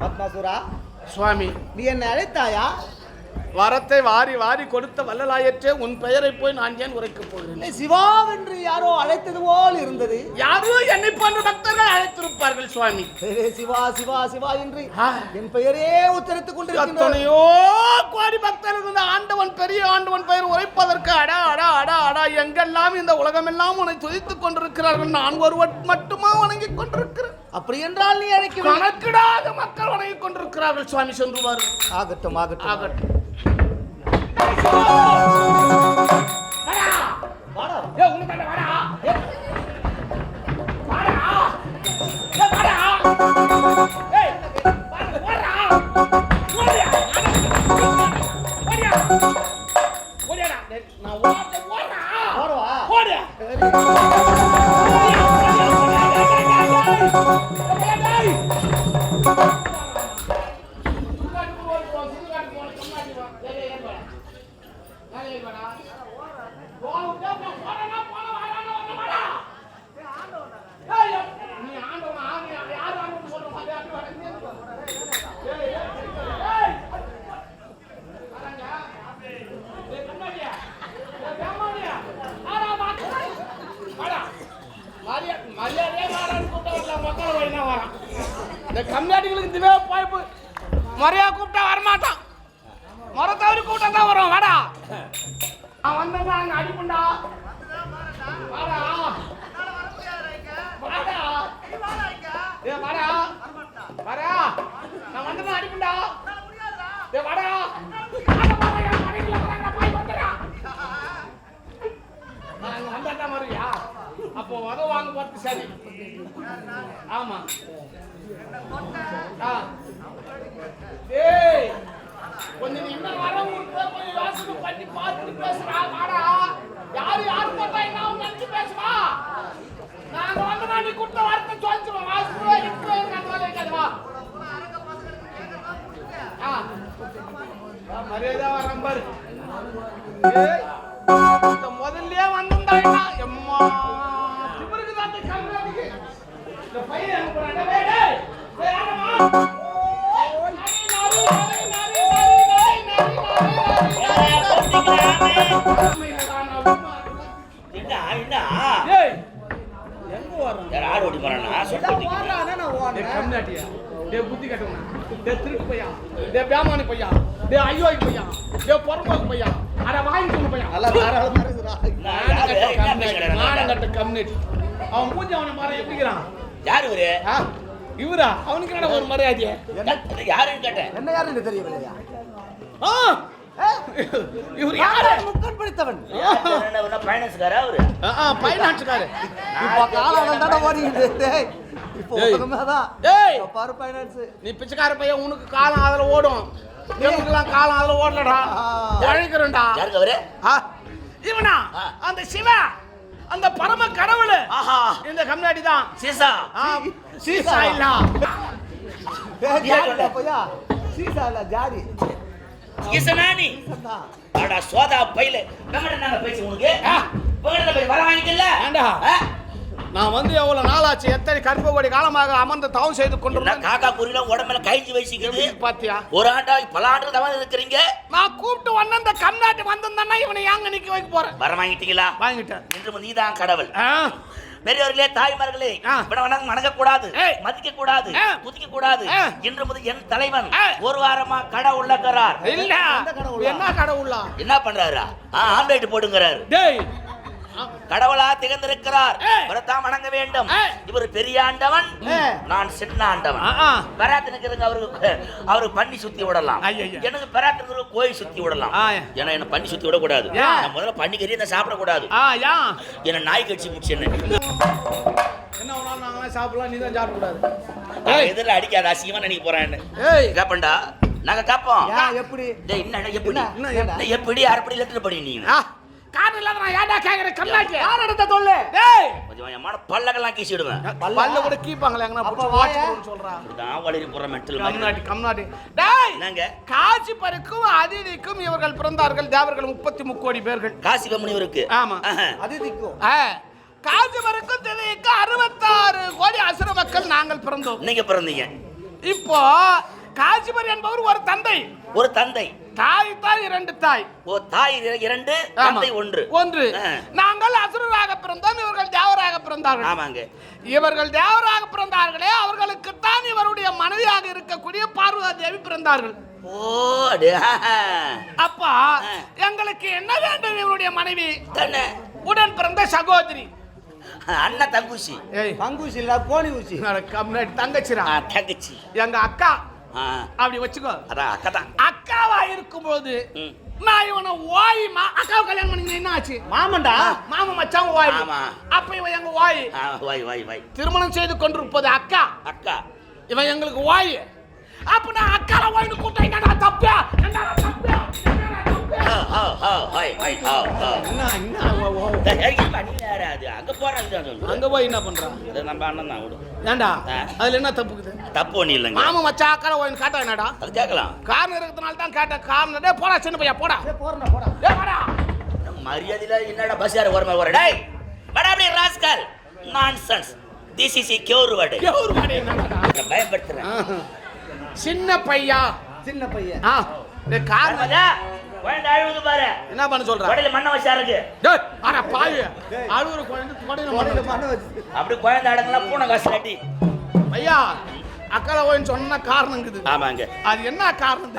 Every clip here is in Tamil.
பத்மாசுரா சுவாமி நீ என்ன அழைத்தாயா வரத்தை வாரி வாரி கொடுத்த வள்ளலாயற்றே உன் பெயரை போய் நான் ஏன் உரைக்கப் போகிறேன்? இல்லை சிவாவென்று யாரோ அழைத்தது போல் இருந்தது. யாரோ என்னை போன்ற பக்தர்கள் அழைத்திருப்பார்கள் சுவாமி. சிவா சிவா சிவா என்று. என் பெயரே உச்சரித்துக் கொண்டிருக்கின்றோம். எத்தனையோ கோடி பக்தர்கள் இந்த ஆண்டவன் பெரிய ஆண்டவன் பெயர் உரைப்பதற்கு அடா அடா அடா அடா எங்கெல்லாம் இந்த உலகமெல்லாம் உன்னை துதித்துக் கொண்டிருக்கிறார்கள் நான் ஒருவன் மட்டுமா வணங்கிக் கொண்டிருக்கிறேன்? அப்படி என்றால் நீ அழைக்க கணக்கிடாத மக்கள் வணங்கிக் கொண்டிருக்கிறார்கள் சுவாமி வாரு ஆகட்டும் ஆகட்டும். ஆகட்டும். ஓடவா? ஓடு. இந்த கம்யூனிட்டிகளுக்கு இதுவே பாய்ப்பு முறையா கூப்பிட்டா வரமாட்டான். முறை தவறி கூப்பிட்டா தான் வரும். வாடா. நான் வந்தேன்னா வாடா. வாடா. ஏ வாடா. வாடா. நான் வந்தா அடிப்புண்டா ஏ வாடா. அப்போ உதவ வாங்க போறது சரி. ஆமா ஆ. ஏய் கொஞ்சம் நீ இன்னும் வரவங்களுக்கு கொஞ்சம் யோசனை பண்ணி பார்த்துட்டு பேசுறா வாடா யாரு யாரு போட்டா என்ன நினைச்சு பேசுவா நாங்க வந்து நான் நீ கொடுத்த வார்த்தை சொல்லிச்சுவோம் வாசு இப்போ நான் சொல்லிருக்காது வா ஆ ஆ, மரியாதை வரேன் பாரு ஏய், இந்த முதல்லயே வந்திருந்தாய்னா எம்மா திமிருக்கு தான் இந்த கண்ணாடிக்கு இந்த பையன் எங்க போறான் டேய் டேய் டேய் ஆடமா நரி நரி நரி நரி என்ன என்ன ஏய் எங்க வர்றான் யார் ஆடு ஓடி போறானா இதான் ஓடுறானே, நான் டேய் ஓடுறேன். கம்னாட்டியா புத்தி கட்டவனா டேய் திருட்டு பையா டேய் பேமானி பையா டேய் ஐயோய் பையா டேய் பொறம்போக்கு பையா அட வாங்கி சொல்லு பையா நல்லா தாராளமா? என்ன பேசுறாரு? மானங்கட்ட கம்யூனிட்டி அவன் மூஞ்சி அவனை பாரு எப்படிங்கிறான் யார் இவரு? ஆ? இவரா? அவனுக்கு என்னடா ஒரு மரியாதையே? என்ன? யா- யாருன்னு கேட்டேன். என்ன யாருன்னு தெரியவில்லையா ஆ! ஏ, இவர் யாரு? முக்கன் படித்தவன். பைனான்ஸ்காரா அவரு? பைனான்ஸ்காரு இப்ப காலம் தானே ஓடிக்கிட்டு. இப்போ. இப்ப பாரு finance. நீ பிச்சைக்கார பையன் உனக்கு காலம் அதுல ஓடும். எங்களுக்கெல்லாம் காலம் அதுல ஓடலடா. ஆ. உழைக்கிறோம்டா யாருங்க இவனா. அந்த சிவா அந்த பரம கடவுள். ஆஹா. இந்த கம்னாடி தான் சீசா சீசா. இல்ல. சீசா இல்ல, ஜாடி. ஈசனானி. அடா சோதா பையில நம்மட நாங்க பேசி உனக்கு. உங்ககிட்ட போய் வர வாங்கிக்கல ஏண்டா? நான் வந்து எவ்வளவு நாளாச்சு எத்தனை கருப்பு கோடி காலமாக அமர்ந்து தவம் செய்து என்ன கொண்டு காக்கா குறிலாம் உடம்புல கைஞ்சு வச்சுக்குது? பாத்தியா? ஒரு ஆண்டா பல ஆண்டு தவறு இருக்கிறீங்க? நான் கூப்பிட்டு வந்த அந்த கம்நாட்டு வந்திருந்தேன்னா இவனை ஏங்க நிக்க வைக்க போறேன்? வர வாங்கிட்டீங்களா? வாங்கிட்டேன். இன்று நீதான் கடவுள். ஆ, பெரியவர்களே தாய்மார்களே ஆ. இவனை வணங்க கூடாது. மதிக்க கூடாது ஆ. குதிக்க கூடாது. இன்று முதல் என் தலைவன். ஒரு வாரமா கடை உள்ளக்கிறார் இல்ல கடவுளா? என்ன கடவுளா? என்ன பண்றாரா? ஆம்லேட் போடுங்கிறாரு. டேய் கடவுளா திகழ்ந்திருக்கிறார். இவரைத்தான் வணங்க வேண்டும். இவர் பெரிய ஆண்டவன். நான் சின்ன ஆண்டவன். பெராத்து நிக்கிறதுக்கு அவருக்கு அவருக்கு பண்ணி சுத்தி விடலாம். எனக்கு பெராத்து இருக்கிறதுக்கு கோயில் சுத்தி விடலாம். ஏன்னா என்ன பண்ணி சுத்தி விடக்கூடாது? நான் முதல்ல பண்ணி கறி நான் சாப்பிடக்கூடாது. ஆ யா. என்ன நாய் கட்சி முடிச்சேன்னு என்ன? நாங்களாம் சாப்பிடலாம் நீ தான் சாப்பிடக்கூடாது. எதிரில் அடிக்காத அசிங்கமா நினைக்க போறேன்னு. ஏய். கேப்பண்டா நாங்க கேப்போம். எப்படி? என்ன எப்படி? என்ன, என்ன, எப்படி? அரப்படி லெட்டர் படி நீ. ஆ, காரணம் இல்லாத நான் ஏன்டா கேக்குறேன்? கம்னாட்டி யார் இடத்த சொல்லு டேய். கொஞ்சம் என் மன பல்லக்கெல்லாம் கீசி விடுவேன் பல்ல கூட கீப்பாங்களே எங்கனா அப்ப. வாட்ச் சொல்றான் இப்படிதான் வளரி போற மெட்டல் கம்னாட்டி கம்னாட்டி டேய். என்னங்க? காட்சி பருக்கும் அதிதிக்கும் இவர்கள் பிறந்தார்கள். தேவர்கள் முப்பத்தி முக்கோடி பேர்கள். காசி முனிவருக்கு ஆமா. ஆஹா. அதிதிக்கும் ஆ, காட்சி பருக்கும் திதிக்கும் அறுபத்தாறு கோடி அசுர மக்கள் நாங்கள் பிறந்தோம். நீங்க பிறந்தீங்க? இப்போ காசிபர் என்பவர் ஒரு தந்தை. ஒரு தந்தை. தாய் தாய் இரண்டு தாய். ஓ தாய் இர- இரண்டு. தந்தை ஒன்று. ஒன்று. நாங்கள் அசுரராக பிறந்தோம் இவர்கள் தேவராக பிறந்தார்கள். ஆமாங்க. இவர்கள் தேவராக பிறந்தார்களே அவர்களுக்குத்தான் இவருடைய மனைவியாக இருக்கக்கூடிய பார்வதி தேவி பிறந்தார்கள். ஓ அடே ஆஹா. அப்பா. எங்களுக்கு என்ன வேண்டும் இவருடைய மனைவி? தானே உடன் பிறந்த சகோதரி. அண்ணன் தங்குச்சி ஏய். பங்குசி இல்ல கோணி ஊசி. தங்கச்சிரா தங்கச்சி. எங்க அக்கா. அப்படி வச்சுக்கோ. அதான் அக்கா தான் அக்காவா இருக்கும்போது. நான் இவனை ஓய்மா அக்காவை கல்யாணம் பண்ணி என்ன ஆச்சு? மாமன்டா? மாமா மச்சான் ஓய் ஆமா. அப்ப இவன் எங்க ஓய் ஆ, வாய் வாய் வாய். திருமணம் செய்து கொண்டிருப்பது அக்கா. அக்கா. இவன் எங்களுக்கு ஓய் அப்ப நான் அக்கால ஓய்னு கூட்டம் என்னடா தப்பியா என்னடா அங்க போறாங்க அங்க போய் என்ன பண்றான் நம்ம அண்ணன் தான் விடு ஏண்டா. அதுல என்ன தப்புக்குது? தப்பு ஒண்ணு இல்லைங்க மாமா மச்சான் அக்கால ஓய்னு காட்டா என்னடா? அது கேட்கலாம் காரணம் இருக்கிறதுனால தான் கேட்டேன் காரணம். டேய் போடா சின்ன பையா போடா. போறேன்டா, போடா. டேய் போடா மரியாதையில என்னடா பஸ் யாரு ஓரமா வர? டேய் வாடா அப்படியே rascal nonsense this is cure word எவ்வளவு மாடி என்னடா? பயப்படுத்துறேன். சின்ன பையா. சின்ன பையன். ஆ. டேய் காரணம் குழந்தை அழுகுது பாரு. என்ன பண்ண சொல்ற? உடல மண்ணை வச்சா இருக்கு டேய் அட பாவி. குழந்தை கோடையில மண்ணு வச்சு. அப்படி குழந்தை அடங்கலாம் பூனை காசு கட்டி. ஐயா அக்கால ஓய்னு சொன்ன காரணம் இருக்குது ஆமாங்க. அது என்ன காரணம்?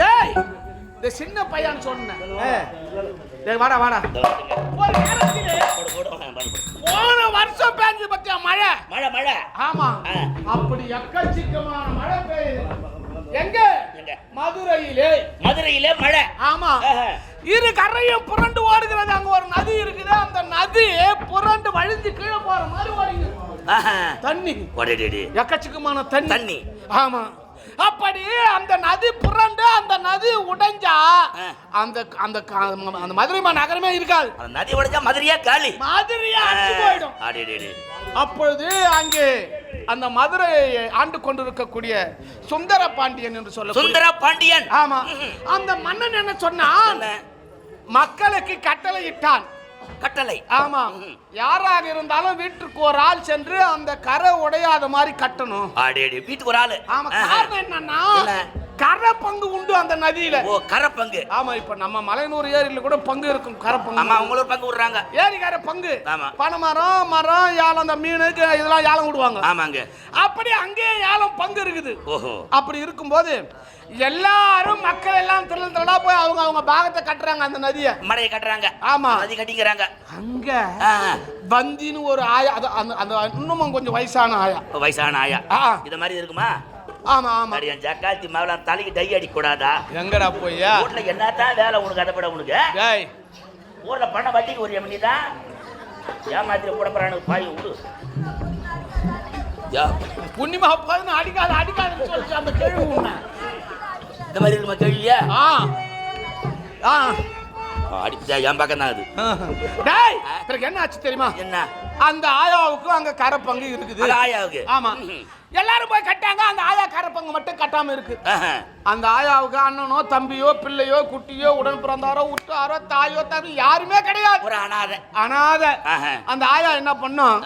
டேய் இந்த சின்ன பையன் சொன்னேன் டேய் வாடா வாடா. போன வருஷம் பேஞ்சு பத்தியா மழை? மழை மழை. ஆமா. அப்படி எக்கச்சக்கமான மழை பெய்யுது. எங்க? எங்க? மதுரையிலே. மதுரையிலே மழை. ஆமா. இரு கரையும் புரண்டு ஓடுகிறது. அங்க ஒரு நதி இருக்குது. அந்த நதி புரண்டு வழிஞ்சு கீழே போற மாதிரி ஓடுங்க ஆஹா. தண்ணி. எக்கச்சக்கமான தண்ணி. தண்ணி. ஆமா. அப்படி அந்த நதி புரண்டு அந்த நதி உடைஞ்சா. அந்த அந்த அந்த மதுரை நகரமே இருக்காது. அந்த நதி உடைஞ்சா மதுரையா காலி. மாதிரியா போயிடும். அப்பொழுது அங்கே அந்த மதுரை ஆண்டு கொண்டிருக்கக்கூடிய சுந்தர பாண்டியன் என்று சொல்ல சுந்தர பாண்டியன். ஆமா. அந்த மன்னன் என்ன சொன்னான்? மக்களுக்கு கட்டளை இட்டான். கட்டளை. ஆமா. யாராக இருந்தாலும் வீட்டுக்கு ஒரு ஆள் சென்று அந்த கரை உடையாத மாதிரி கட்டணும். வீட்டுக்கு ஒரு ஆளு. ஆமா. காரணம் என்னன்னா என்ன? கரை பங்கு உண்டு அந்த நதியில. ஓ கரை பங்கு ஆமா இப்ப நம்ம மலையனூர் ஏரியில கூட பங்கு இருக்கும் கரை ஆமா பங்கு உங்களுக்கு பங்கு விடுறாங்க. ஏரிக்கார பங்கு. ஆமா. பனை மரம் யாழம் அந்த மீனுக்கு இதெல்லாம் யாழம் விடுவாங்க. ஆமாங்க. அப்படி அங்கேயே யாழம் பங்கு இருக்குது. ஓஹோ. அப்படி இருக்கும்போது எல்லாரும் மக்கள் எல்லாம் திரள் திரளா போய் அவங்க அவங்க பாகத்தை கட்டுறாங்க அந்த நதியை. மடையை கட்டுறாங்க. ஆமா. நதி கட்டிக்கிறாங்க. அங்க ஆ. பந்தின்னு ஒரு ஆயா அது அந்த அந்த இன்னமும் கொஞ்சம் வயசான ஆயா. வயசான ஆயா. இத மாதிரி இருக்குமா? ஆமா ஆமா. அடி என் ஜக்காத்தி மாவளம் தலைக்கு டை அடிக்க கூடாதா எங்கடா போய்யா? வீட்டுல என்னத்தான் வேலை உனக்கு அதை விட உனக்கு? டேய். ஊர்ல பண்ண வட்டிக்கு ஒரு எம்மனி தான் ஏமாத்திர கூட போறானு பாய் விடு. யா, புண்ணியமா போதுன்னு அடிக்காத அடிக்காதுன்னு சொல்லிச்சு அந்த கேள்வி உன்னை. இந்த மாதிரி இருக்குமா கேள்வியா? ஆ. ஆ. அடிச்சா என் பக்கம் தான் அது? டேய் பிறகு என்ன ஆச்சு தெரியுமா? என்ன? அந்த ஆயாவுக்கு அங்க கரை பங்கு இருக்குது ஆயாவுக்கு? ஆமா. எல்லாரும் போய் கட்டாங்க. அந்த ஆயா கரை பங்கு மட்டும் கட்டாம இருக்கு. அந்த ஆயாவுக்கு அண்ணனோ தம்பியோ பிள்ளையோ குட்டியோ உடன் பிறந்தாரோ உற்றாரோ தாயோ தம்பி யாருமே கிடையாது. ஒரு அனாதை. அனாத. அந்த ஆயா என்ன பண்ணும்.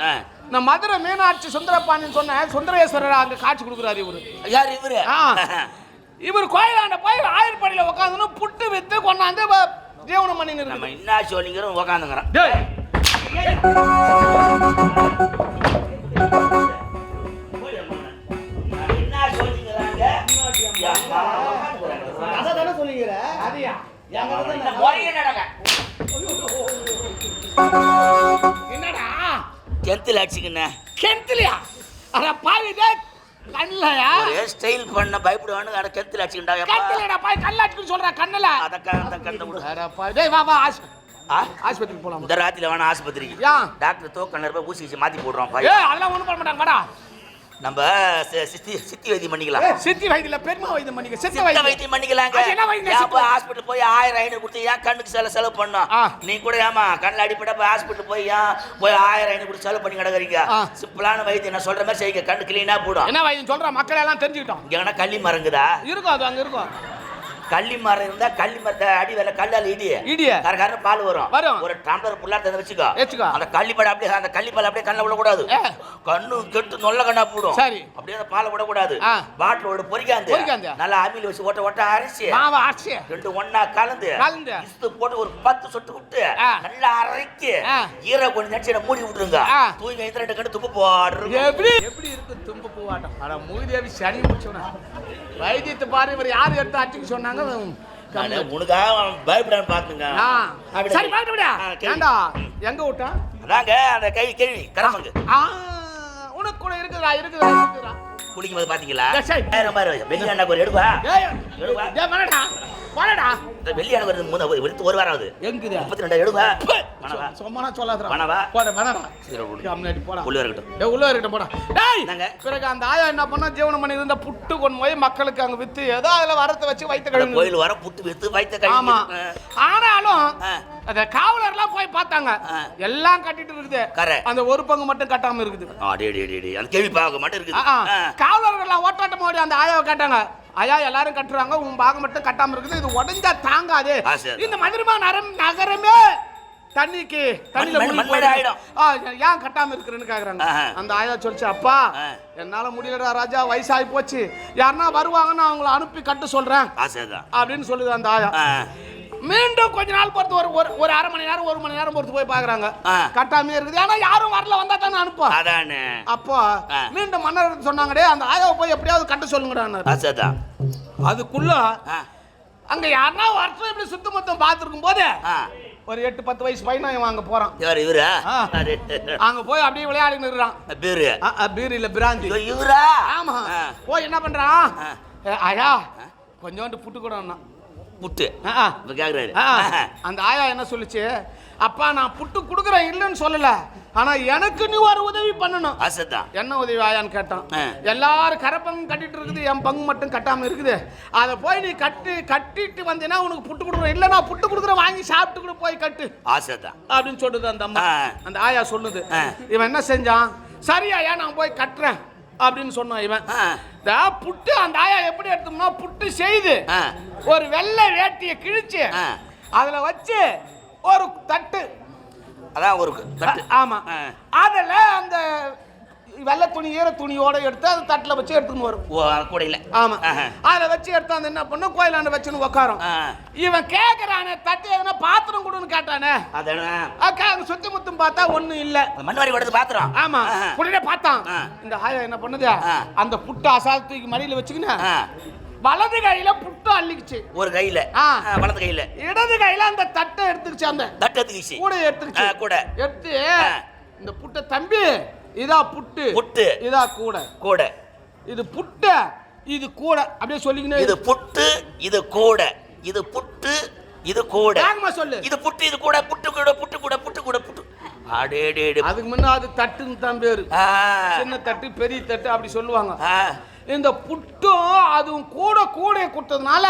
இந்த மதுரை மீனாட்சி சுந்தரபாண்டியன் சொன்ன சுந்தரேஸ்வரர் அங்க காட்சி கொடுக்குறாரு இவரு. யார் இவரு. இவர் கோயிலாண்ட போய் ஆயர்படியில உட்காந்துன்னு புட்டு வித்து கொண்டாந்து ஜீவனம் பண்ணின்னு நம்ம என்ன சொல்லிங்கிறோம் உக்காந்துங்கிறோம் அதை தானே சொல்லிக்கிற அதியா என்னடா? டென்த்தில் அடிச்சுக்கிண்ணே கிணத்துலயா அட பாவி டேய் கண்ணுலயா ஒரே ஸ்டைல் பண்ண பயப்படுவானு அட டென்த்தில் அடிச்சுக்கிண்டா கண்ணுலடா பாய் கல்லாட்டுன்னு சொல்ற கண்ணுல. அதை விடு. அட பாவி டேய் வா வா? ஆஸ்பத்திரிக்கு போலாம்? இந்த ராத்திரில வேணா ஆஸ்பத்திரிக்கு. டாக்டர் தோக்கண்ணில் போய் ஊசி மாத்தி பாய் அதெல்லாம் ஒண்ணும் பண்ண மாட்டாங்க வாடா. நம்ம சித்தி சித்தி வைத்தியம் பண்ணிக்கலாம். சித்தி வைத்தியில பெருமா வைத்தியம் பண்ணிக்க சித்த வைத்தியம். வைத்தியம் பண்ணிக்கலாங்க. என்ன வைத்தியம் போய் ஹாஸ்பிட்டல் போய் ஆயிரம் ஐநூறு கொடுத்து ஏன் கண்ணுக்கு செலவு செலவு பண்ணோம். நீ கூட ஏமா கண்ணில் அடிப்பட்ட போய் ஹாஸ்பிட்டல் போய் ஏன் போய் ஆயிரம் ஐநூறு கொடுத்து செலவு பண்ணி கிடக்குறீங்க. சிம்பிளான வைத்தியம் நான் சொல்ற மாதிரி செய்யுங்க. கண்ணு கிளீனா போடும். என்ன வைத்தியம் சொல்ற? மக்கள் எல்லாம் தெரிஞ்சுக்கிட்டோம். இங்க கள்ளி மரங்குதா? இருக்கும் அது அங்க இருக்கும் கள்ளி மரம் இருந்தா கள்ளி மரத்தை அடி வேலை கல்லால் இடி இடிய கரகர பால் வரும் வரும். ஒரு டம்ளர் புல்லா தந்து வச்சுக்கோ வச்சுக்கோ. அந்த கள்ளிப்பால் அப்படியே அந்த கள்ளிப்பால் அப்படியே கண்ணில் விடக்கூடாது ஏ. கண்ணு கெட்டு நொல்ல கண்ணா போடும் சரி. அப்படியே அந்த பாலை விடக்கூடாது ஆ. பாட்டிலோட பொறிக்காந்து பொரிக்காந்து. நல்லா அமில வச்சு ஒட்ட ஒட்ட அரைச்சி மாவ ஆச்சு ரெண்டு ஒண்ணா கலந்து கலந்து. இஸ்து போட்டு ஒரு பத்து சொட்டு விட்டு. நல்லா அரைக்கி. ஈர கொஞ்சம் நடிச்சு மூடி விட்டுருங்க. தூங்கி இந்த ரெண்டு கண்டு துப்பு போடுறது எப்படி எப்படி இருக்கு தும்பு பூவாட்டம் மூதேவி சனி முடிச்சவனா வைத்தியத்தை பாரு இவர் யார் எடுத்து அடிச்சுக்க சொன்னாங்க உனக்காக பயப்படான்னு பாத்துங்க. சரி கேள்வி. ஏண்டா எங்க விட்டா அதாங்க அந்த கை கேள்வி. கரமங்கு உனக்கு கூட இருக்குதா இருக்குதா போது பாத்தீங்களா சரி. பாரு வெள்ளி அண்ணாக்கு ஒரு எடுப்பா. ஏய் வரடா இந்த வெள்ளி அண்ணா வருது மூணு எடுத்து ஒரு வாரம் ஆகுது. எங்குதா? முப்பத்தி ரெண்டா மணவா சும்மா சொல்லாதடா. மணவா? போடா மணடா சரி. கம்னாடி போடா. உள்ள இருக்கட்டும். ஏய் உள்ள இருக்கட்டும் போடா. டேய் என்னங்க? பிறகு அந்த ஆயா என்ன பண்ணா? ஜீவனம் பண்ணி இருந்த புட்டு கொண்டு போய் மக்களுக்கு அங்க வித்து ஏதோ அதுல வரத்தை வச்சு வைத்த அந்த கழுவு கோயில் வர புட்டு வித்து வைத்த ஆமா. கழிவு ஆனாலும் ஆ. அத காவலர்லாம் போய் பார்த்தாங்க. எல்லாம் கட்டிட்டு இருக்குது. அந்த ஒரு பங்கு மட்டும் கட்டாம இருக்குது. அடே டே டே டே அந்த கேள்வி பார்க்க மட்டும் இருக்குது. காவலர்கள்லாம் ஓட்டாட்டம் ஓடி அந்த ஆயாவை கேட்டாங்க. ஐயா எல்லாரும் கட்டுறாங்க. உன் பாகம் மட்டும் கட்டாம இருக்குது. இது உடஞ்சா தாங்காது. இந்த மதுரமா நரம் நகரமே? தண்ணிக்கு தண்ணியில ஏன் கட்டாம இருக்கிறேன்னு கேக்குறாங்க. அந்த ஆயா சொல்லிச்சு அப்பா. என்னால முடியலடா ராஜா வயசாகி போச்சு. யாருன்னா வருவாங்கன்னு அவங்கள அனுப்பி கட்ட சொல்றேன். அப்படின்னு சொல்லுது அந்த ஆயா. மீண்டும் கொஞ்ச நாள் பொறுத்து ஒரு ஒரு ஒரு அரை மணி நேரம் ஒரு மணி நேரம் பொறுத்து போய் பாக்குறாங்க. கட்டாமே இருக்குது. ஆனா யாரும் வரல வந்தா தானே அனுப்புவா? அதானே. அப்போ. மீண்டும் மன்னர் சொன்னாங்கடே அந்த ஆயாவை போய் எப்படியாவது கட்ட சொல்லுங்கடான்னு அதுக்குள்ள. அங்க யாருன்னா வருஷம் இப்படி சுத்த மொத்தம் பார்த்துருக்கும் போது. ஒரு எட்டு பத்து வயசு பையன் அங்க போறான். யார் இவரா. அங்க போய் அப்படியே விளையாடி நிறுறான் பேரு? பீர் இல்ல பிராந்தி. ஐயோ, இவரா? ஆமா. போய் என்ன பண்றான்? ஆயா கொஞ்சோண்டு புட்டு கூட புட்டு. இப்ப கேக்குறாரு. ஆ, அந்த ஆயா என்ன சொல்லுச்சு? அப்பா நான் புட்டு கொடுக்குறேன் இல்லைன்னு சொல்லல. ஆனா எனக்கு நீ ஒரு உதவி பண்ணணும். ஆசைதான். என்ன உதவி ஆயான்னு கேட்டான். எல்லாரும் கரை பங்கு கட்டிட்டு இருக்குது என் பங்கு மட்டும் கட்டாம இருக்குது. அதை போய் நீ கட்டி கட்டிட்டு வந்தீன்னா உனக்கு புட்டு கொடுக்குறேன். இல்லைன்னா புட்டு கொடுக்குறேன் வாங்கி சாப்பிட்டு கூட போய் கட்டு. ஆசைதான். அப்படின்னு சொல்லுது அந்த அம்மா. அந்த ஆயா சொல்லுது. இவன் என்ன செஞ்சான்? சரி ஆயா நான் போய் கட்டுறேன். அப்படின்னு சொன்னான் இவன் புட்டு அந்த ஆயா எப்படி எடுத்தோம்னா புட்டு செய்து. ஒரு வெள்ளை வேட்டியை கிழிச்சு. அதுல வச்சு ஒரு தட்டு அதான் ஒரு தட்டு ஆமா. அதுல அந்த வெள்ளை துணி ஈர துணியோட எடுத்து அது தட்டுல வச்சு எடுத்துன்னு வரும் ஓ கூட இல்ல. ஆமா. ஆஹா. அதுல வச்சு எடுத்து அந்த என்ன பண்ணும்? கோயிலாண்ட வச்சுன்னு உட்காரும். இவன் கேக்குறானே தட்டு எதுனா பாத்திரம் கொடுன்னு கேட்டானே. அதானே சுத்தி முத்தும் பார்த்தா ஒண்ணும் இல்ல. மண்வாரி கொடுத்து பாத்துறோம் ஆமா. உடனே பார்த்தான். இந்த ஆயா என்ன பண்ணுது. அந்த புட்டை அசால் தூக்கி மடியில வச்சுக்கின்னு. வலது கையில புட்டு அள்ளிக்குச்சு. ஒரு கையில. வலது கையில. இடது கையில அந்த தட்டை எடுத்துக்கிச்சு அந்த தட்டு எடுத்துக்கிச்சு. கூட எடுத்துக்கிச்சு. கூட. எடுத்து. இந்த புட்டை தம்பி இதா புட்டு. புட்டு. இதா கூட. கூட. இது புட்டு இது கூட. அப்படியே சொல்லிக்கினே இது புட்டு இது கூட. இது புட்டு இது கூட. வேகமா சொல்லு. இது புட்டு இது கூட. புட்டு கூட புட்டு கூட புட்டு கூட புட்டு. அடே டே டே. அதுக்கு முன்ன அது தட்டுன்னு தான் பேரு. சின்ன தட்டு பெரிய தட்டு அப்படி சொல்லுவாங்க. இந்த புட்டும் அதுவும் கூட கூட கொடுத்ததுனால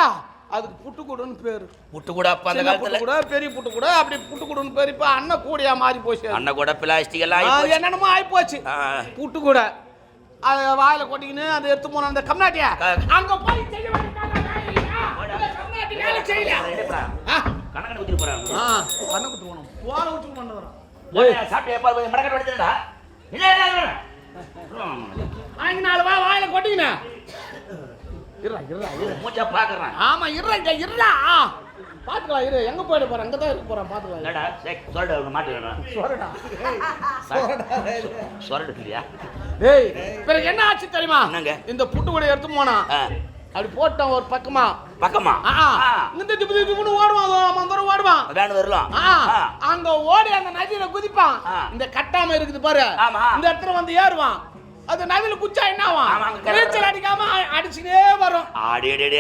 அதுக்கு புட்டு கூடன்னு பேரு. புட்டு கூட அப்ப அந்த காலத்துல கூட பெரிய புட்டு கூட அப்படி புட்டு கூடன்னு பேரு. இப்ப அண்ணன் கூடையா மாறி போச்சு. அண்ணன் கூட பிளாஸ்டிக் எல்லாம். என்னென்னமோ ஆகி போச்சு. ஆ. புட்டு கூட அதை வாயில கொட்டிக்கின்னு அதை எடுத்து போன அந்த கம்நாட்டியா. அங்க போய் செய்ய கணக்கு ஊத்திட்டு போறாங்க ஆ, பண்ண குத்து போனோம் போன சாப்பிட்டு மடக்கட்டு நாலு வாயில கொட்டிக்கினேன். இருடா இருடா இரு மூஞ்சா பாக்குறேன். ஆமா இருடா இருடா. பாத்துக்கலாம் இரு. எங்க போயிட போறேன்? அங்க தான் இருக்க போறேன் பாத்துக்கலாம் என்னடா? சரி சொல்லிட்டு மாட்டிக்கிறேன் சொல்லுடா. சொல்லிட்டு இல்லையா? டேய் பிறகு என்ன ஆச்சு தெரியுமா? என்னங்க? இந்த புட்டு கூட எடுத்து போனான் ஆ. அப்படி போட்டான் ஒரு பக்கமா. பக்கமா. இந்த திப்பு திப்புன்னு ஓடுவான் தூரம் ஓடுவான். வேணும் வரலாம். அங்க ஓடி அந்த நதியில குதிப்பான். இந்த கட்டாம இருக்குது பாரு. ஆமா. இந்த இடத்துல வந்து ஏறுவான். அது நதியில குச்சா என்ன ஆமா, ஆவான் அங்க கிடக்கு. நீச்சல் அடிக்காம அ- அடிச்சுனே வரும்.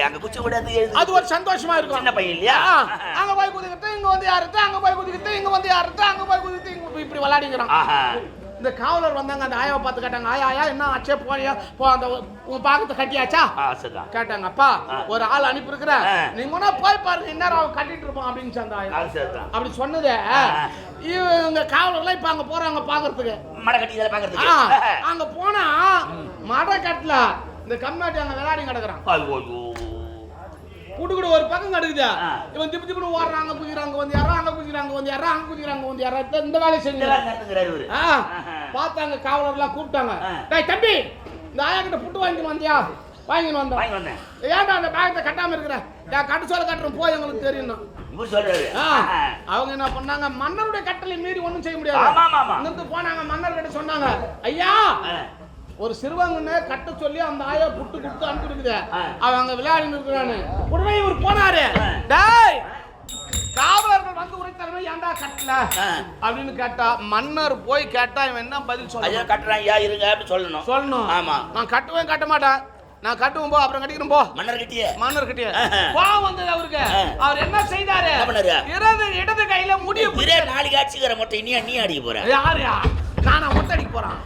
அங்க குச்சி கூடாது அது ஒரு சந்தோஷமா இருக்கும். சின்ன பையன் இல்லையா? அங்க போய் குதிக்கிட்டு இங்க வந்து யாருத்து அங்க போய் குதிக்கிட்டு இங்க வந்து யாருத்து அங்க போய் குதிக்கிட்டு இப்படி விளையாடிக்கிறான் ஆஹா. இந்த காவலர் வந்தாங்க அந்த ஆயாவை பார்த்து கேட்டாங்க ஆயா ஆயா என்ன ஆச்சே? போனியா போ அந்த உன் பாக்கத்தை கட்டியாச்சா? கேட்டாங்க அப்பா. ஒரு ஆள் அனுப்பியிருக்கிறேன். நீங்க வேணா போய் பாருங்க இந்நேரம் அவன் கட்டிட்டு இருப்பான் அப்படின்னு சொந்த ஆயா. அப்படி சொன்னதே. இவங்க காவலர்லாம் இப்ப அங்க போறாங்க பாக்குறதுக்கு. மடை கட்டி பார்க்கறதுக்கு அங்க போனா மடை கட்டல. இந்த கம்மாட்டி அங்க விளையாடி கிடக்குறான். ஐயோ குடுகுடு ஒரு பக்கம் கிடக்குது. இவன் திப்பு திப்புனு ஓடுறாங்க குதிக்கிறாங்க வந்து யாரா அங்க குதிக்கிறாங்க வந்து யாரா அங்க குதிக்கிறாங்க வந்து யாரா இந்த- வேலையை செஞ்சு இதெல்லாம் நடந்துக்கிறாரு இவரு. ஆ, பார்த்தாங்க காவலர்லாம் கூப்பிட்டாங்க. டேய் தம்பி இந்த ஆயா கிட்ட புட்டு வாங்கிட்டு வந்தியா? வாங்கிட்டு வந்தோம் ஏன்டா அந்த பேகத்தை கட்டாம இருக்கிற? நான் கட்டு சொல்ல கட்டுறேன் போய் எங்களுக்கு ஆ, அவங்க என்ன பண்ணாங்க மன்னருடைய கட்டளை மீறி ஒண்ணும் செய்ய முடியாது. போனாங்க மன்னர் கிட்ட சொன்னாங்க ஐயா. ஒரு சிறுவங்கன்னு கட்ட சொல்லி அந்த ஆயா புட்டு கொடுத்து அனுப்பிருக்குது ஆ. அவங்க விளையாடி இருக்கிறானு உடனே இவர் போனாரு. டேய் காவலர்கள் வந்து உரைத்தலைமை ஏன்டா கட்டல. அப்படின்னு கேட்டா மன்னர் போய் கேட்டா இவன் என்ன பதில் ஐயா சொல்ல கட்டுறான் ஐயா இருங்க அப்படின்னு சொல்லணும். சொல்லணும். ஆமா. நான் கட்டுவேன் கட்ட மாட்டேன். நான் கட்டுவேன் போ அப்புறம் கட்டிக்கிறேன் போ. மன்னர் கிட்டியே மன்னர் கிட்டே ஆஹா. கோவம் வந்தது அவருக்கு. அவர் என்ன செய்தாரு? இடது இடது கையில முடிய நாளைக்கு அடிச்சுக்கிற மொட்டை நீ நீ அடிக்க போற. யாருயா நானா மொட்டை அடிக்க போறான்.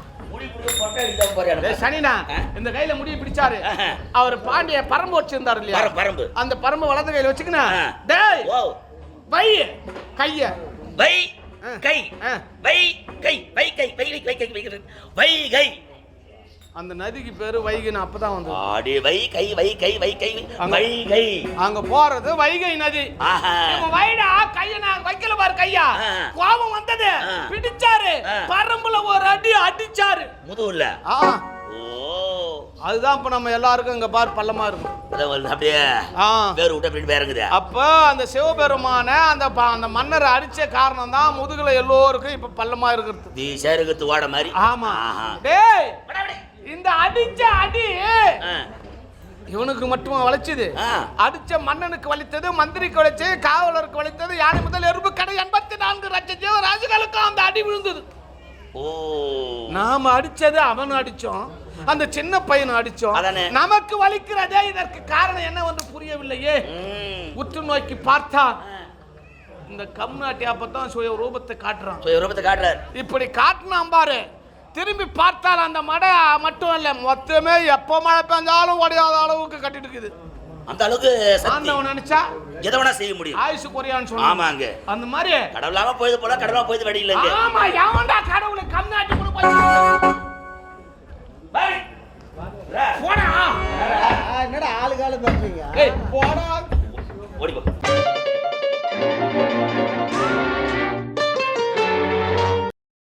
சனினா. இந்த கையில முடிய பிடிச்சாரு. அவர் பாண்டிய பரம்பு வச்சிருந்தாரு இல்லையா? பரம் பரம்பு. அந்த பரம்பு வலது கையில வச்சுக்கினா ஆ. டேய் வை கைய. வை. கை. வை கை. வை கை வை கை வை கை. வை கை. அந்த நதிக்கு பேரு வைகைன்னு அப்பதான் வந்தது. ஆடி வை கை வை கை வை கை அங்க- வை கை. அங்க போறது வைகை நதி. வைடா கைய நான் வைக்கல பாரு கையா. கோபம் வந்தது. பிடிச்சாரு. பரம்புல ஒரு அடி அடிச்சாரு. முதுகுல. அதுதான் இப்ப நம்ம எல்லாருக்கும் இங்க பார் பள்ளமா இருக்கும் வந்து அப்படியே வேறு விட்டு அப்படி வேறங்குது அப்ப அந்த சிவபெருமான அந்த அந்த மன்னர் அடிச்ச காரணம் தான் முதுகுல எல்லோருக்கும் இப்ப பள்ளமா இருக்கிறது. தி சேருகத்து ஓட மாதிரி. ஆமா. டேய். இந்த அடிச்ச அடி. இவனுக்கு மட்டும் வலிச்சது. ஆ. அடிச்ச மன்னனுக்கு வலித்தது மந்திரிக்கு வலிச்சது காவலருக்கு வலித்தது யானை முதல் எறும்பு கடை எண்பத்தி நான்கு லட்சம் ஜீவராஜுகளுக்கும் அந்த அடி விழுந்தது. ஓ. நாம அடிச்சது அவன் அடிச்சோம் அந்த சின்ன பையனை அடிச்சோம். நமக்கு வலிக்கிறதே இதற்கு காரணம் என்ன வந்து புரியவில்லையே. உற்று நோக்கி பார்த்தா இந்த கம்நாட்டி அப்பதான் சுய ரூபத்தை காட்டுறான். போய் ரூபத்தை காட்டுறாரு. இப்படி காட்டினான் பாரு. திரும்பி பார்த்தால் அந்த மடை மட்டும் இல்ல மொத்தமே எப்போ மழை பெஞ்சாலும் உடையாத அளவுக்கு கட்டிட்டு இருக்குது அந்த அளவுக்கு ஆண்டவன் நினைச்சா எதை வேணா செய்ய முடியும். ஆயுசு குறையான்னு சொன்னான் ஆமாங்க. அந்த மாதிரி. கடவுளாம போயது போல கடவுளா போயது வழி இல்லைங்க. ஆமா எவன்டா கடவுளை கம்நாட்டி கூட போய். போடா. என்னடா ஆளு காலம் பேசுறீங்க? ஏய் போடா. ஓடி போ